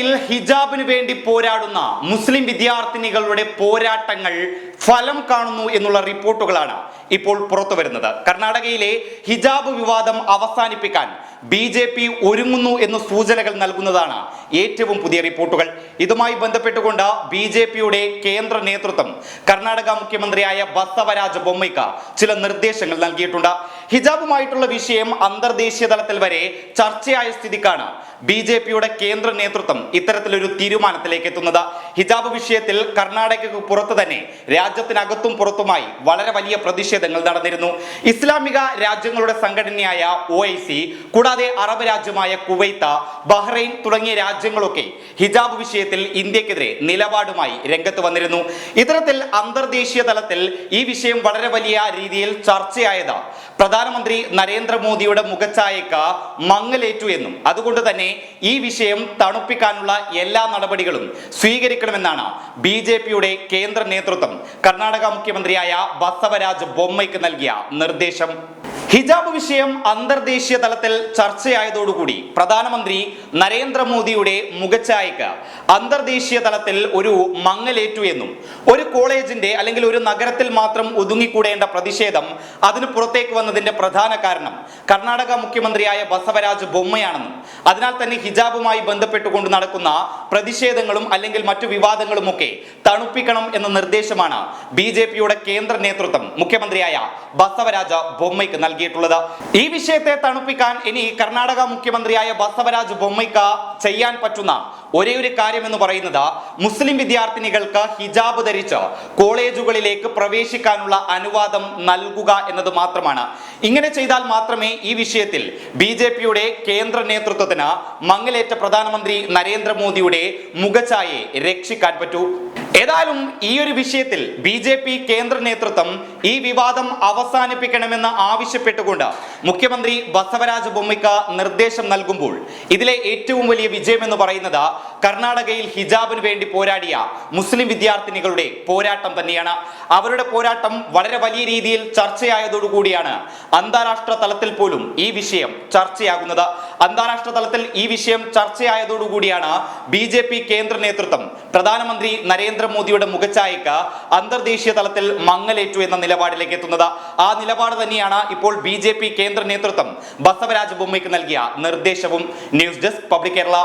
കർണാടകയിൽ ഹിജാബിന് വേണ്ടി പോരാടുന്ന മുസ്ലിം വിദ്യാർത്ഥിനികളുടെ പോരാട്ടങ്ങൾ ഫലം കാണുന്നു എന്നുള്ള റിപ്പോർട്ടുകളാണ് ഇപ്പോൾ പുറത്തു വരുന്നത്. കർണാടകയിലെ ഹിജാബ് വിവാദം അവസാനിപ്പിക്കാൻ ബി ജെ പി ഒരുങ്ങുന്നു എന്ന് സൂചനകൾ നൽകുന്നതാണ് ഏറ്റവും പുതിയ റിപ്പോർട്ടുകൾ. ഇതുമായി ബന്ധപ്പെട്ടുകൊണ്ട് ബി ജെ പിയുടെ കേന്ദ്ര നേതൃത്വം കർണാടക മുഖ്യമന്ത്രിയായ ബസവരാജ ബൊമ്മയ്ക്ക് ചില നിർദ്ദേശങ്ങൾ നൽകിയിട്ടുണ്ട്. ഹിജാബുമായിട്ടുള്ള വിഷയം അന്തർദേശീയ തലത്തിൽ വരെ ചർച്ചയായ സ്ഥിതിക്കാണ് ബി ജെ പിയുടെ കേന്ദ്ര നേതൃത്വം ഇത്തരത്തിലൊരു തീരുമാനത്തിലേക്ക് എത്തുന്നത്. ഹിജാബ് വിഷയത്തിൽ കർണാടകയ്ക്ക് പുറത്ത് തന്നെ രാജ്യത്തിനകത്തും പുറത്തുമായി വളരെ വലിയ പ്രതിഷേധങ്ങൾ നടന്നിരുന്നു. ഇസ്ലാമിക രാജ്യങ്ങളുടെ സംഘടനയായ ഒ കൂടാതെ അറബ് രാജ്യമായ കുവൈത്ത് ബഹ്റൈൻ തുടങ്ങിയ രാജ്യങ്ങളൊക്കെ ഹിജാബ് വിഷയത്തിൽ ഇന്ത്യക്കെതിരെ നിലപാടുമായി രംഗത്ത് വന്നിരുന്നു. ഇത്തരത്തിൽ അന്തർദേശീയ തലത്തിൽ ഈ വിഷയം വളരെ വലിയ രീതിയിൽ ചർച്ചയായത് പ്രധാനമന്ത്രി നരേന്ദ്രമോദിയുടെ മുഖച്ഛായക്ക് മങ്ങലേറ്റു എന്നും. അതുകൊണ്ട് തന്നെ ഈ വിഷയം തണുപ്പിക്കാനുള്ള എല്ലാ നടപടികളും സ്വീകരിക്കണമെന്നാണ് ബി ജെ പിയുടെ കേന്ദ്ര നേതൃത്വം. കർണാടക മുഖ്യമന്ത്രിയായ ബസവരാജ് ബൊമ്മയ്ക്ക് നൽകിയ നിർദ്ദേശം. ഹിജാബ് വിഷയം അന്തർദേശീയ തലത്തിൽ ചർച്ചയായതോടുകൂടി പ്രധാനമന്ത്രി നരേന്ദ്രമോദിയുടെ മുഖച്ഛായക്ക് അന്തർദേശീയ തലത്തിൽ ഒരു മങ്ങലേറ്റു എന്നും ഒരു കോളേജിന്റെ അല്ലെങ്കിൽ ഒരു നഗരത്തിൽ മാത്രം ഒതുങ്ങിക്കൂടേണ്ട പ്രതിഷേധം അതിന് പുറത്തേക്ക് വന്നതിന്റെ പ്രധാന കാരണം കർണാടക മുഖ്യമന്ത്രിയായ ബസവരാജ് ബൊമ്മയാണെന്നും അതിനാൽ തന്നെ ഹിജാബുമായി ബന്ധപ്പെട്ടുകൊണ്ട് നടക്കുന്ന പ്രതിഷേധങ്ങളും അല്ലെങ്കിൽ മറ്റു വിവാദങ്ങളും ഒക്കെ തണുപ്പിക്കണം എന്ന നിർദ്ദേശമാണ് ബി കേന്ദ്ര നേതൃത്വം മുഖ്യമന്ത്രിയായ ബസവരാജ ബൊമ്മയ്ക്ക് നൽകിയിട്ടുള്ളത്. ഈ വിഷയത്തെ തണുപ്പിക്കാൻ ഇനി കർണാടക മുഖ്യമന്ത്രിയായ ബസവരാജ് ബൊമ്മയ്ക്ക ചെയ്യാൻ പറ്റുന്ന ഒരേ ഒരു കാര്യം എന്ന് പറയുന്നത് മുസ്ലിം വിദ്യാർത്ഥിനികൾക്ക് ഹിജാബ് ധരിച്ച് കോളേജുകളിലേക്ക് പ്രവേശിക്കാനുള്ള അനുവാദം നൽകുക എന്നത് മാത്രമാണ്. ഇങ്ങനെ ചെയ്താൽ മാത്രമേ ഈ വിഷയത്തിൽ ബി ജെ പിയുടെ കേന്ദ്ര നേതൃത്വത്തിന് മങ്ങലേറ്റ പ്രധാനമന്ത്രി നരേന്ദ്രമോദിയുടെ മുഖഛായയെ രക്ഷിക്കാൻ പറ്റൂ. ഏതായാലും ഈ ഒരു വിഷയത്തിൽ ബി ജെ പി കേന്ദ്ര നേതൃത്വം ഈ വിവാദം അവസാനിപ്പിക്കണമെന്ന് ആവശ്യപ്പെട്ടുകൊണ്ട് മുഖ്യമന്ത്രി ബസവരാജ ബൊമ്മയ്ക്ക് നിർദ്ദേശം നൽകുമ്പോൾ ഇതിലെ ഏറ്റവും വലിയ വിജയം എന്ന് പറയുന്നത് കർണാടകയിൽ ഹിജാബിന് വേണ്ടി പോരാടിയ മുസ്ലിം വിദ്യാർത്ഥിനികളുടെ പോരാട്ടം തന്നെയാണ്. അവരുടെ പോരാട്ടം വളരെ വലിയ രീതിയിൽ ചർച്ചയായതോടുകൂടിയാണ് അന്താരാഷ്ട്ര തലത്തിൽ പോലും ഈ വിഷയം ചർച്ചയാകുന്നത്. അന്താരാഷ്ട്ര തലത്തിൽ ഈ വിഷയം ചർച്ചയായതോടുകൂടിയാണ് ബി കേന്ദ്ര നേതൃത്വം പ്രധാനമന്ത്രി നരേന്ദ്രമോദിയുടെ മുഖച്ഛായക്ക് അന്തർദേശീയ തലത്തിൽ മങ്ങലേറ്റു എന്ന നിലപാടിലേക്ക് എത്തുന്നത്. ആ നിലപാട് തന്നെയാണ് ഇപ്പോൾ ബി കേന്ദ്ര നേതൃത്വം ബസവരാജ ബൊമ്മയ്ക്ക് നൽകിയ നിർദ്ദേശവും. News desk public Kerala.